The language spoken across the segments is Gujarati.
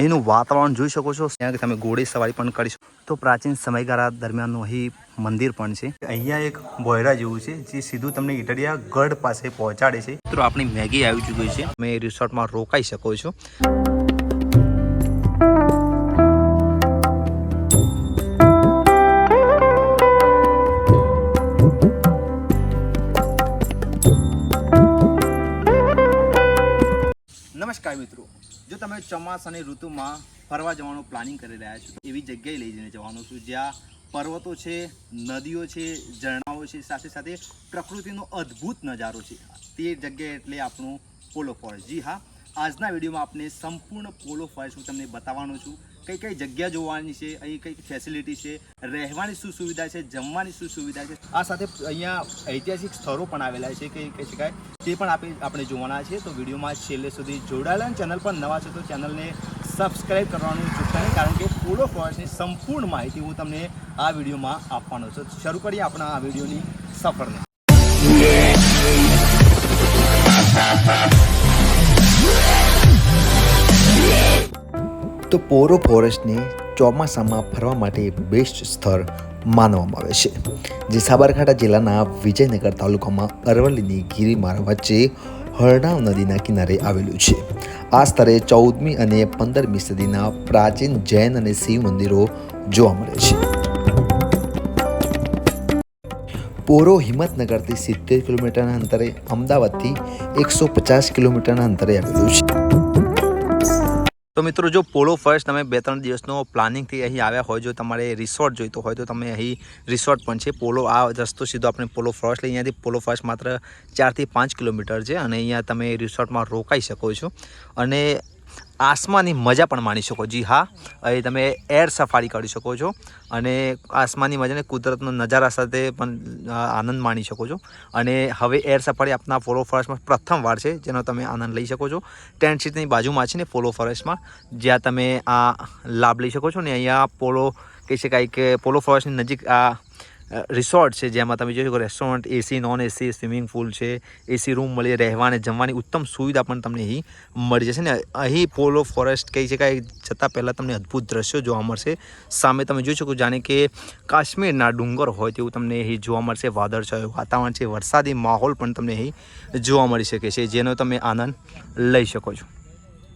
અહીંનું વાતાવરણ જોઈ શકો છો. ત્યાં તમે ઘોડે સવારી પણ કરી શકો. તો પ્રાચીન સમયગાળા દરમિયાનનું અહીં મંદિર પણ છે. અહીંયા એક બોયરા જેવું છે, જે સીધું તમને ઇટડિયા ગઢ પાસે પહોંચાડે છે. તો આપણી મેગી આવી ચૂકી છે. તમે રિસોર્ટમાં રોકાઈ શકો છો. નમસ્કાર મિત્રો. જો તમે ચોમાસાની ઋતુમાં ફરવા જવાનું પ્લાનિંગ કરી રહ્યા છો એવી જગ્યાએ લઈ જઈને જવાનું છું, જ્યાં પર્વતો છે, નદીઓ છે, ઝરણાઓ છે, સાથે સાથે પ્રકૃતિનો અદ્ભુત નજારો છે. તે જગ્યાએ એટલે આપણું પોલો ફોરેસ્ટ જી હા, આજના વિડીયોમાં આપણે સંપૂર્ણ પોલો ફોરેસ્ટ હું તમને બતાવવાનો છું. કઈ કઈ જગ્યા જોવાની છે? અહીં કઈ ફેસિલિટી છે? રહેવાની શું સુવિધા છે? જમવાની શું સુવિધા છે? આ સાથે અહીંયા ઐતિહાસિક સ્થળો પણ આવેલા છે કે કહી શકાય? તે પણ આપણે આપણે જોવાના છે. તો વિડીયોમાં છેલ્લે સુધી જોડાયેલા ચેનલ પર નવા છે તો ચેનલને સબસ્ક્રાઇબ કરવાનું ચૂકતા નહીં, કારણ કે પોલો ફોરેસ્ટની સંપૂર્ણ માહિતી હું તમને આ વિડીયોમાં આપવાનો છું. શરૂ કરીએ આપણા આ વિડીયોની સફરને. તો પોરો ફોરેસ્ટને ચોમાસામાં ફરવા માટે બેસ્ટ સ્થળ માનવામાં આવે છે, જે સાબરકાંઠા જિલ્લાના વિજયનગર તાલુકામાં અરવલ્લીની ગિરિમાળા વચ્ચે હરણાવ નદીના કિનારે આવેલું છે. આ સ્થળે ચૌદમી અને પંદરમી સદીના પ્રાચીન જૈન અને શિવ મંદિરો જોવા મળે છે. પોરો હિંમતનગરથી સિત્તેર કિલોમીટરના અંતરે, અમદાવાદથી એકસો પચાસ કિલોમીટરના અંતરે આવેલું છે. તો મિત્રો, જો પોલો ફર્સ્ટ તમે બે ત્રણ દિવસનો પ્લાનિંગથી અહીં આવ્યા હોય, જો તમારે રિસોર્ટ જોઈતો હોય, તો તમે અહીં રિસોર્ટ પણ છે. પોલો આ રસ્તો સીધો આપણે પોલો ફર્સ્ટ લઈ અહીંયાથી પોલો ફર્સ્ટ માત્ર ચારથી પાંચ કિલોમીટર છે અને અહીંયા તમે રિસોર્ટમાં રોકાઈ શકો છો. અને આસમાની મજા પણ માણી શકો. જી હા, અહીં તમે એર સફારી કરી શકો છો અને આસમાની મજાને કુદરતનો નજારા સાથે પણ આનંદ માણી શકો છો. અને હવે એર સફારી આપના પોલો ફોરેસ્ટમાં પ્રથમ વાર છે, જેનો તમે આનંદ લઈ શકો છો. ટેન્ટ સીટની બાજુમાં છે ને પોલો ફોરેસ્ટમાં, જ્યાં તમે આ લાભ લઈ શકો છો ને અહીંયા પોલો, કહી શકાય કે પોલો ફોરેસ્ટની નજીક આ રિસોર્ટ છે જેમાં તમે જોઈ શકો restaurant AC non AC swimming pool છે એસી રૂમ મળી, રહેવાની, જમવાની ઉત્તમ સુવિધા પણ તમને અહીં મળી જશે. ને અહીં પોલો ફોરેસ્ટ કહી શકાય જતાં પહેલાં તમને અદ્ભુત દ્રશ્યો જોવા મળશે. સામે તમે જોઈ શકો જાણે કે કાશ્મીરના ડુંગર હોય તેવું તમને અહીં જોવા મળશે. વાદળછાયું વાતાવરણ છે, વરસાદી માહોલ પણ તમને અહીં જોવા મળી શકે છે, જેનો તમે આનંદ લઈ શકો છો.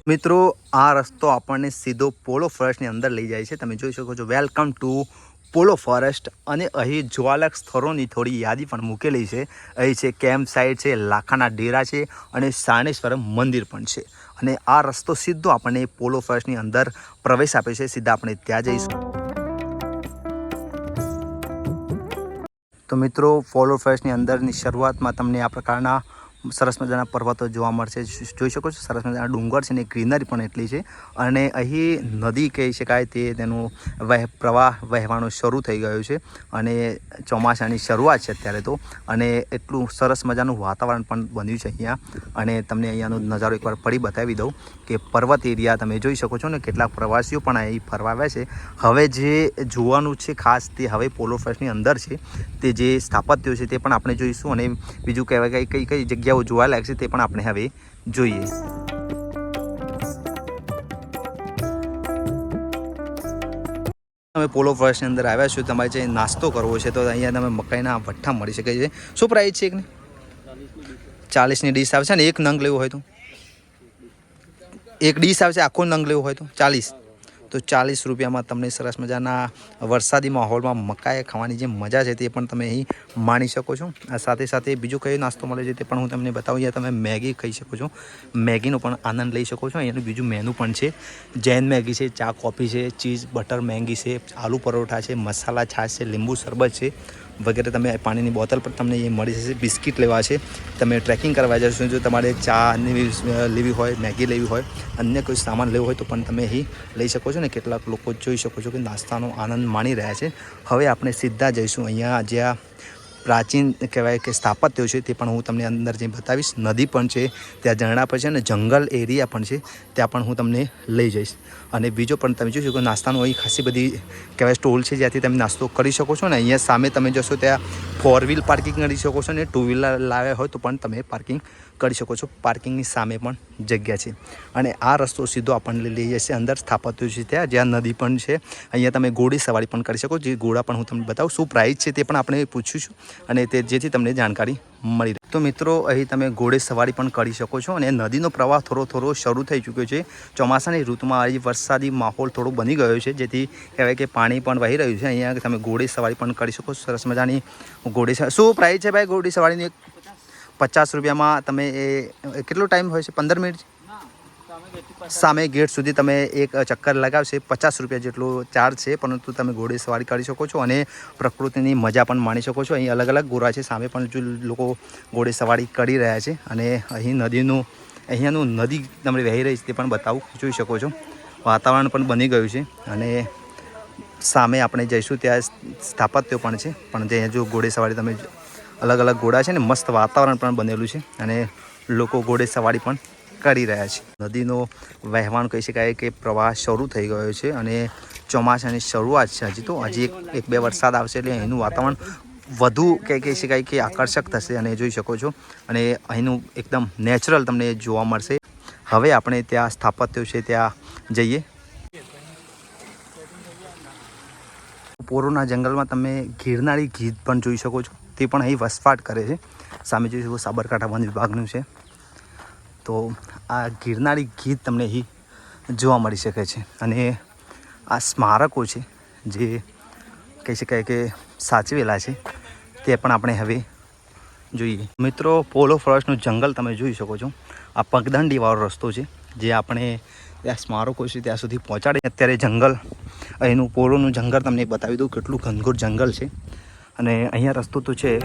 મિત્રો, આ રસ્તો આપણને સીધો પોલો ફોરેસ્ટની અંદર લઈ જાય છે. તમે જોઈ શકો છો વેલકમ ટુ પોલો ફોરેસ્ટ અને અહીં જોવાલાયક સ્થળોની થોડી યાદી પણ મૂકેલી છે. અહીં છે કેમ્પ સાઇટ છે, લાખાના ડેરા છે અને સાણેશ્વર મંદિર પણ છે. અને આ રસ્તો સીધો આપણને પોલો ફોરેસ્ટની અંદર પ્રવેશ આપે છે. સીધા આપણે ત્યાં જઈશું. તો મિત્રો, પોલો ફોરેસ્ટની અંદરની શરૂઆતમાં તમને આ પ્રકારના સરસ મજાના પર્વતો જોવા મળશે. જોઈ શકો છો, સરસ મજાના ડુંગર છે ને ગ્રીનરી પણ એટલી છે. અને અહીં નદી કહી શકાય તે તેનું વહે પ્રવાહ વહેવાનું શરૂ થઈ ગયું છે અને ચોમાસાની શરૂઆત છે અત્યારે તો. અને એટલું સરસ મજાનું વાતાવરણ પણ બન્યું છે અહીંયા. અને તમને અહીંયાનો નજારો એકવાર ફરી બતાવી દઉં કે પર્વત એરિયા તમે જોઈ શકો છો ને, કેટલાક પ્રવાસીઓ પણ અહીં ફરવા આવ્યા છે. હવે જે જોવાનું છે ખાસ તે હવે પોલો ફેસ્ટની અંદર છે. તે જે સ્થાપત્યો છે તે પણ આપણે જોઈશું અને બીજું કહેવાય કે કઈ કઈ જગ્યાઓ જોવા લાયક છે તે પણ આપણે હવે જોઈએ. તમે પોલો ફોરેસ્ટની અંદર આવ્યા છો તમારે જે નાસ્તો કરવો છે તો અહીંયા તમે મકાઈના ભઠ્ઠા મળી શકે છે. શું પ્રાઇસ છે એકની? ચાલીસની ડીશ આવશે ને, એક નંગ લેવું હોય તો? એક ડીશ આવશે આખો નંગ લેવો હોય તો? ચાલીસ? તો ચાલીસ રૂપિયામાં તમને સરસ મજાના વરસાદી માહોલમાં મકાઈ ખાવાની જે મજા છે તે પણ તમે અહીં માણી શકો છો. સાથે સાથે બીજો કયો નાસ્તો મળે છે તે પણ હું તમને બતાવું. અહીંયા તમે મેગી ખાઈ શકો છો. મેગીનો પણ આનંદ લઈ શકો છો. અહીંયાનું બીજું મેનુ પણ છે. જૈન મેગી છે, ચા કોફી છે ચીઝ બટર મેગી છે, આલુ પરોઠા છે, મસાલા છાશ છે, લીંબુ શરબત છે. વગેરે તમે પાણીની બોટલ પણ તમને એ મળી જશે, બિસ્કિટ લેવા છે. તમે ટ્રેકિંગ કરવા જશો જો તમારે ચા લેવી હોય, મેગી લેવી હોય, અન્ય કોઈ સામાન લેવો હોય તો પણ તમે અહીં લઈ શકો છો ને કેટલાક લોકો જોઈ શકો છો કે નાસ્તાનો આનંદ માણી રહ્યા છે. હવે આપણે સીધા જઈશું અહીંયા જ્યાં પ્રાચીન કહેવાય કે સ્થાપત્યો છે તે પણ હું તમને અંદર જઈ બતાવીશ. નદી પણ છે, ત્યાં ઝરણા પણ છે અને જંગલ એરિયા પણ છે, ત્યાં પણ હું તમને લઈ જઈશ. અને બીજો પણ તમે જોઈ શકો નાસ્તાનો અહીં ખાસી બધી કહેવાય સ્ટોલ છે જ્યાંથી તમે નાસ્તો કરી શકો છો ને અહીંયા સામે તમે જશો ત્યાં ફોર વ્હીલ પાર્કિંગ કરી શકો છો ને ટુ વ્હીલર લાવ્યા હોય તો પણ તમે પાર્કિંગ કરી શકો છો. પાર્કિંગની સામે પણ જગ્યા છે. અને આ રસ્તો સીધો આપણને લઈ જશે. અંદર સ્થાપત્ય છે ત્યાં. જ્યાં નદી પણ છે. અહીંયા તમે ઘોડી સવારી પણ કરી શકો. જે ઘોડા પણ હું તમને બતાવું. શું પ્રાઇસ છે તે પણ આપણે પૂછીશું અને તે જેથી તમને જાણકારી મળી રહે. તો મિત્રો, અહીં તમે ઘોડે સવારી પણ કરી શકો છો. અને નદીનો પ્રવાહ થોડો થોડો શરૂ થઈ ચૂક્યો છે. ચોમાસાની ઋતુમાં અહીં વરસાદી માહોલ થોડો બની ગયો છે. જેથી કહેવાય કે પાણી પણ વહી રહ્યું છે. અહીંયા તમે ઘોડે સવારી પણ કરી શકો સરસ મજાની ઘોડે શું પ્રાઇસ છે ભાઈ ઘોડી સવારીની? પચાસ રૂપિયામાં તમે એ કેટલો ટાઈમ હોય છે? પંદર મિનિટ? સામે ગેટ સુધી તમે એક ચક્કર લગાવશે, પચાસ રૂપિયા જેટલો ચાર્જ છે, પરંતુ તમે ઘોડે સવારી કરી શકો છો અને પ્રકૃતિની મજા પણ માણી શકો છો. અહીં અલગ અલગ ગોરા છે, સામે પણ જો લોકો ઘોડે સવારી કરી રહ્યા છે અને અહીં નદીનું, અહીંયાનું નદી તમને વહી રહી છે તે પણ બતાવું, જોઈ શકો છો. વાતાવરણ પણ બની ગયું છે અને સામે આપણે જઈશું, ત્યાં સ્થાપત્યો પણ છે. પણ જે જો ઘોડે સવારી તમે અલગ અલગ ઘોડા છે ને મસ્ત વાતાવરણ પણ બનેલું છે અને લોકો ઘોડે સવારી પણ કરી રહ્યા છે. નદીનો વહેવાણ કહી શકાય કે પ્રવાહ શરૂ થઈ ગયો છે અને ચોમાસાની શરૂઆત છે હજી તો. હજી એક બે વરસાદ આવશે એટલે અહીંનું વાતાવરણ વધુ કે, કહી શકાય કે આકર્ષક થશે અને જોઈ શકો છો. અને અહીંનું એકદમ નેચરલ તમને જોવા મળશે. હવે આપણે ત્યાં સ્થાપત્યો છે ત્યાં જઈએ. પોરોના જંગલમાં તમે ગિરનારી ગીધ પણ જોઈ શકો છો. તે પણ અહીં વસવાટ કરે છે. સામે જોઈ શકો સાબરકાંઠા વન વિભાગનું છે. તો આ ગિરનારી ગીત તમને અહીં જોવા મળી શકે છે. અને આ સ્મારકો છે, જે કહી શકાય કે સાચવેલા છે, તે પણ આપણે હવે જોઈએ. મિત્રો, પોલો ફોરેસ્ટનું જંગલ તમે જોઈ શકો છો. આ પગદંડીવાળો રસ્તો છે, જે આપણે ત્યાં સ્મારકો છે ત્યાં સુધી પહોંચાડે અત્યારે જંગલ, અહીંનું પોલોનું જંગલ તમને બતાવી દઉં, કેટલું ઘનઘોર જંગલ છે. અને અહીંયા રસ્તો તો છે.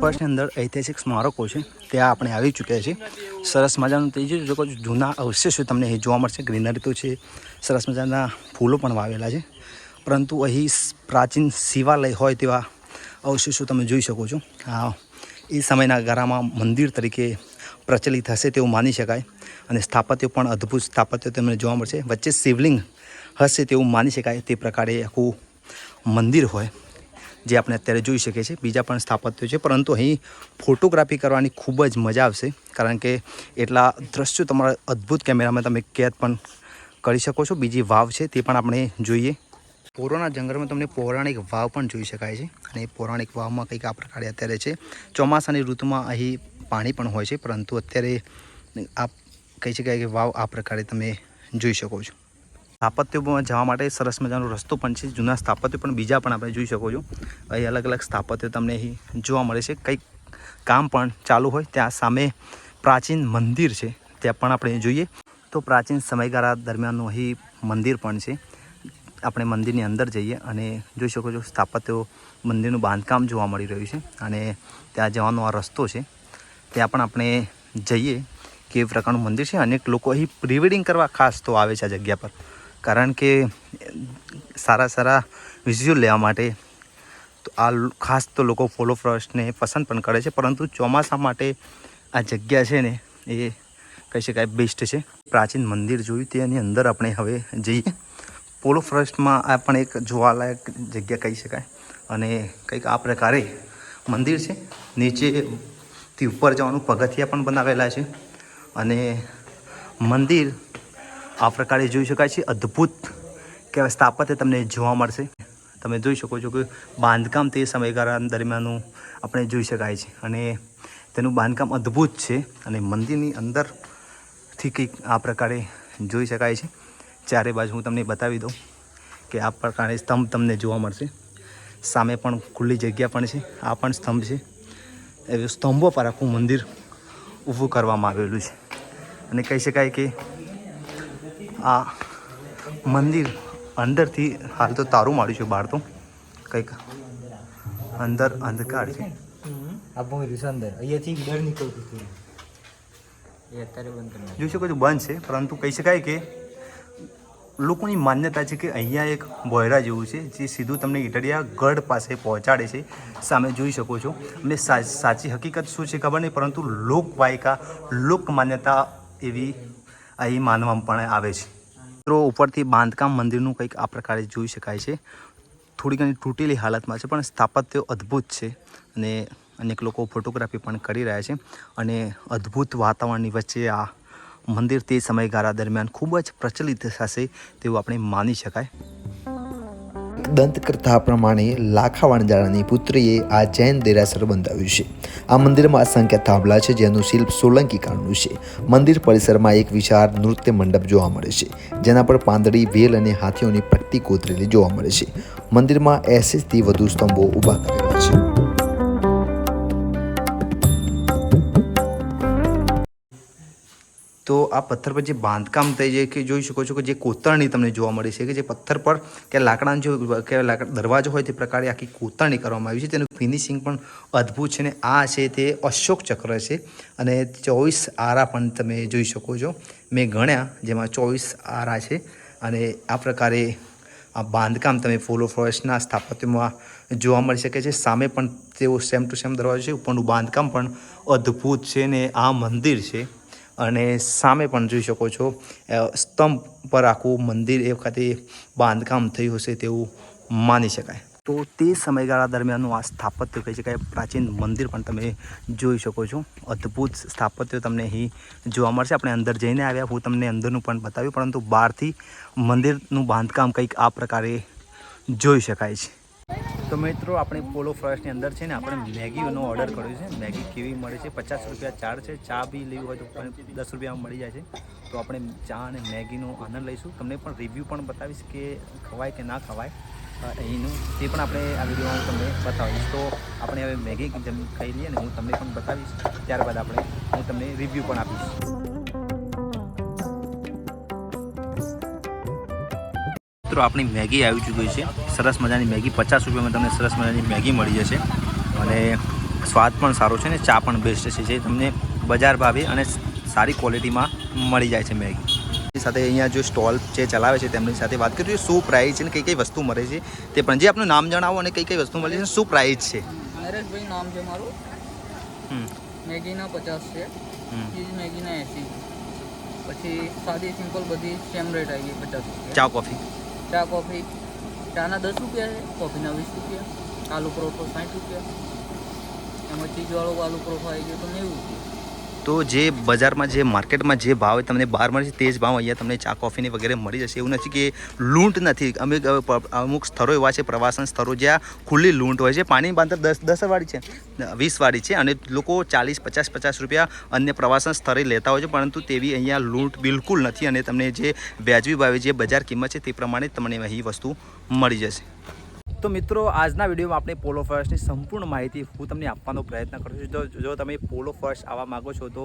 ફર્સ્ટની અંદર ઐતિહાસિક સ્મારકો છે. ત્યાં આપણે આવી ચૂક્યા છીએ. સરસ મજાનું તે જોઈ જૂના અવશેષો તમને અહીં જોવા મળશે, ગ્રીનરી તો છે. સરસ મજાના ફૂલો પણ વાવેલા છે. પરંતુ અહીં પ્રાચીન શિવાલય હોય તેવા અવશેષો તમે જોઈ શકો છો. આ એ સમયના ગાળામાં મંદિર તરીકે પ્રચલિત હશે તેવું માની શકાય. અને સ્થાપત્ય પણ અદ્ભુત સ્થાપત્ય તમને જોવા મળશે. વચ્ચે શિવલિંગ હશે તેવું માની શકાય તે પ્રકારે આખું મંદિર હોય, જે આપણે અત્યારે જોઈ શકીએ છીએ. બીજા પણ સ્થાપત્યો છે, પરંતુ અહીં ફોટોગ્રાફી કરવાની ખૂબ જ મજા આવશે, કારણ કે એટલા દ્રશ્યો તમારા અદ્ભુત કેમેરામાં તમે કેદ પણ કરી શકો છો. બીજી વાવ છે તે પણ આપણે જોઈએ. પોરોના જંગલમાં તમને પૌરાણિક વાવ પણ જોઈ શકાય છે. અને પૌરાણિક વાવમાં કંઈક આ પ્રકારે અત્યારે છે. ચોમાસાની ઋતુમાં અહીં પાણી પણ હોય છે, પરંતુ અત્યારે આ કહી શકાય કે વાવ આ પ્રકારે તમે જોઈ શકો છો. સ્થાપત્યોમાં જવા માટે સરસ મજાનો રસ્તો પણ છે. જૂના સ્થાપત્યો પણ બીજા પણ આપણે જોઈ શકો છો. અહીં અલગ અલગ સ્થાપત્યો તમને અહીં જોવા મળે છે. કંઈક કામ પણ ચાલુ હોય ત્યાં સામે પ્રાચીન મંદિર છે. ત્યાં પણ આપણે જોઈએ. તો પ્રાચીન સમયગાળા દરમિયાનનું અહીં મંદિર પણ છે. આપણે મંદિરની અંદર જઈએ અને જોઈ શકો છો સ્થાપત્યો મંદિરનું બાંધકામ જોવા મળી રહ્યું છે અને ત્યાં જવાનો આ રસ્તો છે. ત્યાં પણ આપણે જઈએ કેવી પ્રકારનું મંદિર છે. અનેક લોકો અહીં પ્રી વેડિંગ કરવા ખાસ તો આવે છે આ જગ્યા પર. કારણ કે સારા સારા વિઝ્યુઅલ લેવા માટે તો આ ખાસ તો લોકો ફોલો ફ્રસ્ટને પસંદ પણ કરે છે. પરંતુ ચોમાસા માટે આ જગ્યા છે ને, એ કહી શકાય બેસ્ટ છે. પ્રાચીન મંદિર જોયું તેની અંદર આપણે હવે જઈએ. પોલો ફોરેસ્ટમાં આ પણ એક જોવાલાયક જગ્યા કહી શકાય. અને કંઈક આ પ્રકારે મંદિર છે. નીચેથી ઉપર જવાનું પગથિયા પણ બનાવેલા છે. અને મંદિર આ પ્રકારે જોઈ શકાય છે. અદ્ભુત કે સ્થાપત્ય તમને જોવા મળશે. તમે જોઈ શકો છો કે બાંધકામ તે સમયગાળા દરમિયાનનું આપણે જોઈ શકાય છે. અને તેનું બાંધકામ અદ્ભુત છે અને મંદિરની અંદરથી કંઈક આ પ્રકારે જોઈ શકાય છે. ચારે બાજુ હું તમને બતાવી દઉં કે આ પ્રકારે સ્તંભ તમને જોવા મળશે. સામે પણ ખુલ્લી જગ્યા પણ છે. આ પણ સ્તંભ છે. એ સ્તંભો પર આખું મંદિર ઊભું કરવામાં આવેલું છે. અને કહી શકાય કે આ મંદિર અંદરથી હાલ તો તારું માર્યું છે બહાર તો. કંઈક અંદર અંધકાર છે. આ ભોંયરું છે અંદર. અહીંયાથી ડર નીકળતું હતું. એ અત્યારે બંધ જોઈ શકો છો બંધ છે પરંતુ કહી શકાય કે લોકોની માન્યતા છે કે અહીંયા એક બોયરા જેવું છે જે સીધું તમને ઈટડિયા ગઢ પાસે પહોંચાડે છે. સામે જોઈ શકો છો. અને સા- સાચી હકીકત શું છે ખબર નહીં પરંતુ લોકવાયકા લોક માન્યતા એવી અહીં માનવામાં પણ આવે છે. મિત્રો, ઉપરથી બાંધકામ મંદિરનું કંઈક આ પ્રકારે જોઈ શકાય છે. થોડી ઘણી તૂટેલી હાલતમાં છે, પણ સ્થાપત્ય અદ્ભુત છે અને અનેક લોકો ફોટોગ્રાફી પણ કરી રહ્યા છે. અને અદ્ભુત વાતાવરણની વચ્ચે આ મંદિર તે સમયગાળા દરમિયાન ખૂબ જ પ્રચલિત થશે તેવું આપણે માની શકાય. દંતકથા પ્રમાણે લાખા વણજારાની પુત્રીએ આ જૈન દેરાસર બંધાવ્યું છે. આ મંદિરમાં અસંખ્ય થાંભલા છે, જેનું શિલ્પ સોલંકી કાળનું છે. મંદિર પરિસરમાં એક વિશાળ નૃત્ય મંડપ જોવા મળે છે, જેના પર પાંદડી, વેલ અને હાથીઓની પટ્ટી કોતરેલી જોવા મળે છે. મંદિરમાં એંસીથી વધુ સ્તંભો ઊભા કરેલા છે. તો આ પથ્થર પર જે બાંધકામ થઈ છે કે જોઈ શકો છો કે જે કોતરણી તમને જોવા મળે છે કે જે પથ્થર પર કે લાકડાનો જો કે દરવાજો હોય તે પ્રકારે આખી કોતરણી કરવામાં આવી છે. તેનું ફિનિશિંગ પણ અદ્ભુત છે ને આ છે તે અશોક ચક્ર છે અને ચોવીસ આરા પણ તમે જોઈ શકો છો. મેં ગણ્યા જેમાં ચોવીસ આરા છે અને આ પ્રકારે આ બાંધકામ તમે ફોલો ફોરેસ્ટના સ્થાપત્યમાં જોવા મળી શકે છે. સામે પણ તેઓ સેમ ટુ સેમ દરવાજો છે. ઉપરનું બાંધકામ પણ અદ્ભુત છે ને આ મંદિર છે. અને સામે પણ જોઈ શકો છો સ્તંભ પર આખું મંદિર એ વખતે બાંધકામ થયું હશે તેવું માની શકાય. તો તે સમયગાળા દરમિયાનનું આ સ્થાપત્ય કહી શકાય પ્રાચીન મંદિર પણ તમે જોઈ શકો છો. અદ્ભુત સ્થાપત્ય તમને અહીં જોવા મળશે. આપણે અંદર જઈને આવ્યા, હું તમને અંદરનું પણ બતાવ્યું, પરંતુ બહારથી મંદિરનું બાંધકામ કંઈક આ પ્રકારે જોઈ શકાય છે. તો મિત્રો, આપણે પોલો ફોરેસ્ટની અંદર છે ને, આપણે મેગીનો ઓર્ડર કર્યો છે. મેગી કેવી મળે છે? પચાસ રૂપિયા ચાર છે. ચા બી લેવી હોય તો પણ દસ રૂપિયામાં મળી જાય છે. તો આપણે ચા અને મેગીનો આનંદ લઈશું. તમને પણ રિવ્યૂ પણ બતાવીશ કે ખવાય કે ના ખવાય. એનું તે પણ આપણે આ વિડીયોમાં તમને બતાવીશ. તો આપણે હવે મેગી જમી ખાઈ લઈએ ને, હું તમને પણ બતાવીશ. ત્યારબાદ આપણે, હું તમને રિવ્યૂ પણ આપીશ. મિત્રો આપણી મેગી આવી ચૂકી છે. સરસ મજાની મેગી પચાસ રૂપિયામાં તમને સરસ મજાની મેગી મળી જશે. અને સ્વાદ પણ સારો છે ને ચા પણ બેસ્ટ છે. જે તમને બજાર ભાવે અને સારી ક્વોલિટીમાં મળી જાય છે મેગી. સાથે અહીંયા જો સ્ટોલ જે ચલાવે છે તેમની સાથે વાત કરીએ શું પ્રાઇસ છે ને કઈ કઈ વસ્તુ મળે છે તે પણ જે આપનું નામ જણાવો અને કઈ કઈ વસ્તુ મળે છે શું પ્રાઇસ છે? નરેશભાઈ નામ છે મારું. મેગીના પચાસ છે. ચીઝ મેગીના એસી. પછી સાદી સિમ્પલ બધી સેમ રેટ આવી ગઈ પચાસ ચા કોફી. ચા કોફી. ચાના દસ રૂપિયા છે, કોફીના વીસ રૂપિયા. આલુ પરોઠો સાઠ રૂપિયા. એમાં ચીજવાળો આલુ પરોઠો આવી ગયો તો નેવું રૂપિયા. તો જે બજારમાં જે માર્કેટમાં જે ભાવ તમને બહાર મળે છે, તે જ ભાવ અહીંયા તમને ચા, કોફીની વગેરે મળી જશે. એવું નથી કે લૂંટ નથી. અમે અમુક સ્થળો એવા છે, પ્રવાસન સ્થળો જ્યાં ખુલ્લી લૂંટ હોય છે. પાણીની બાંધર દસ દસ વાળી છે વીસ વાળી છે અને લોકો ચાલીસ, પચાસ પચાસ રૂપિયા અન્ય પ્રવાસન સ્થળે લેતા હોય છે, પરંતુ તેવી અહીંયા લૂંટ બિલકુલ નથી અને તમને જે વ્યાજબી ભાવે જે બજાર કિંમત છે, તે પ્રમાણે તમને અહીં વસ્તુ મળી જશે. તો મિત્રો, આજના વિડીયોમાં આપણે પોલો ફોરેસ્ટની સંપૂર્ણ માહિતી હું તમને આપવાનો પ્રયત્ન કરું છું. જો જો તમે પોલો ફોરેસ્ટ આવવા માગો છો તો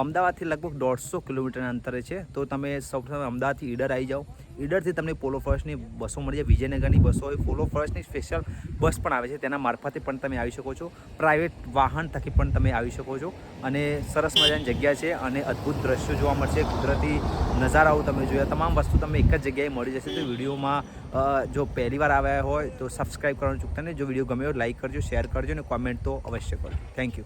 અમદાવાદથી લગભગ દોઢસો કિલોમીટરના અંતરે છે. તો તમે સૌપ્રથમ અમદાવાદથી ઈડર આવી જાઓ. ઈડરથી તમને પોલો ફર્સ્ટની બસો મળી જાય. વિજયનગરની બસો હોય. પોલો ફર્સ્ટની સ્પેશિયલ બસ પણ આવે છે. તેના મારફતે પણ તમે આવી શકો છો. પ્રાઇવેટ વાહન થકી પણ તમે આવી શકો છો. અને સરસ મજાની જગ્યા છે અને અદ્ભુત દ્રશ્યો જોવા મળશે. કુદરતી નજારાઓ તમે જોયા. તમામ વસ્તુ તમે એક જ જગ્યાએ મળી જશે. તો વિડીયોમાં જો પહેલી વાર આવ્યા હોય તો સબસ્ક્રાઈબ કરવાનું ચૂકતા નહીં. જો વીડિયો ગમ્યો લાઈક કરજો શેર કરજો અને કોમેન્ટ તો અવશ્ય કરજો. Thank you